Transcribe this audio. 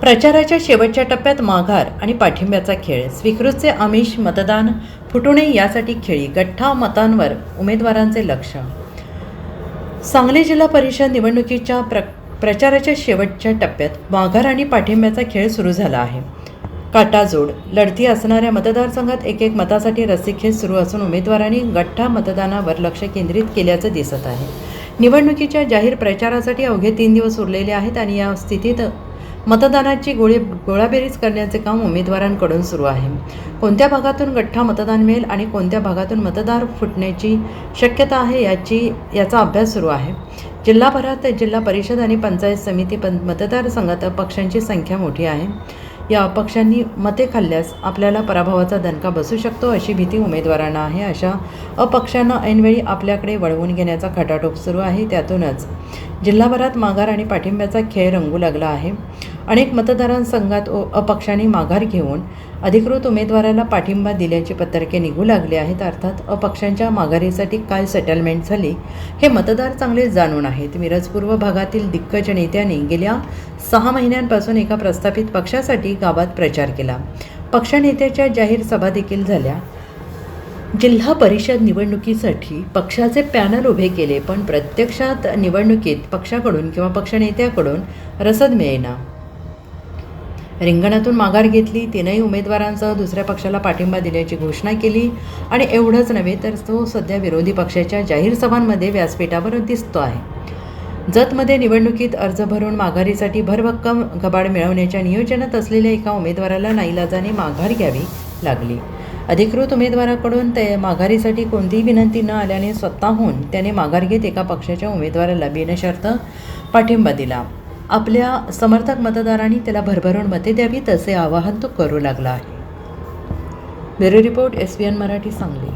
प्रचाराच्या शेवटच्या टप्प्यात माघार आणि पाठिंब्याचा खेळ. स्वीकृतचे आमिष मतदान फुटू नये यासाठी खेळी गठ्ठा मतांवर उमेदवारांचे लक्ष. सांगली जिल्हा परिषद निवडणुकीच्या प्र प्रचाराच्या शेवटच्या टप्प्यात माघार आणि पाठिंब्याचा खेळ सुरू झाला आहे. काटाजोड लढती असणाऱ्या मतदारसंघात एक एक मतासाठी रस्सीखेच सुरू असून उमेदवारांनी गठ्ठा मतदानावर लक्ष केंद्रित केल्याचं दिसत आहे. निवडणुकीच्या जाहीर प्रचारासाठी अवघे तीन दिवस उरलेले आहेत आणि या स्थितीत मतदानाची गोळी गोळाबेरीज करण्याचे काम उमेदवारांकडून सुरू आहे. कोणत्या भागातून गठ्ठा मतदान मिळेल आणि कोणत्या भागातून मतदार फुटण्याची शक्यता आहे याची याचा अभ्यास सुरू आहे. जिल्हाभरात जिल्हा परिषद आणि पंचायत समिती पण मतदारसंघात पक्षांची संख्या मोठी आहे. या अपक्षांनी मते खाल्ल्यास आपल्याला पराभवाचा दणका बसू शकतो अशी भीती उमेदवारांना आहे. अशा अपक्षांना ऐनवेळी आपल्याकडे वळवून घेण्याचा खटाटोप सुरू आहे. त्यातूनच जिल्हाभरात माघार आणि पाठिंब्याचा खेळ रंगू लागला आहे. अनेक मतदारांसंघात ओ- अपक्षांनी माघार घेऊन अधिकृत उमेदवाराला पाठिंबा दिल्याची पत्रके निघू लागली आहेत. अर्थात अपक्षांच्या माघारीसाठी काय सेटलमेंट झाली. हे मतदार चांगले जाणून आहेत. मिरज पूर्व भागातील दिग्गज नेत्यांनी गेल्या सहा महिन्यांपासून एका प्रस्थापित पक्षासाठी गावात प्रचार केला. पक्षनेत्याच्या जाहीर सभा देखील झाल्या. जिल्हा परिषद निवडणुकीसाठी पक्षाचे पॅनल उभे केले पण प्रत्यक्षात निवडणुकीत पक्षाकडून किंवा पक्षनेत्याकडून रसद मिळेना. रिंगणातून माघार घेतली. तिनंही उमेदवारांसह दुसऱ्या पक्षाला पाठिंबा दिल्याची घोषणा केली. आणि एवढंच नव्हे तर तो सध्या विरोधी पक्षाच्या जाहीर सभांमध्ये व्यासपीठावर दिसतो आहे. जतमध्ये निवडणुकीत अर्ज भरून माघारीसाठी भरभक्कम गबाड मिळवण्याच्या नियोजनात असलेल्या एका उमेदवाराला नाईलाजाने माघार घ्यावी लागली. अधिकृत उमेदवाराकडून ते माघारीसाठी कोणतीही विनंती न आल्याने स्वतःहून त्याने माघार घेत एका पक्षाच्या उमेदवाराला बिनशर्त पाठिंबा दिला. आपल्या समर्थक मतदारांनी त्याला भरभरून मते द्यावीत असे आवाहन तो करू लागला आहे. Bureau report S B N Marathi Sangli.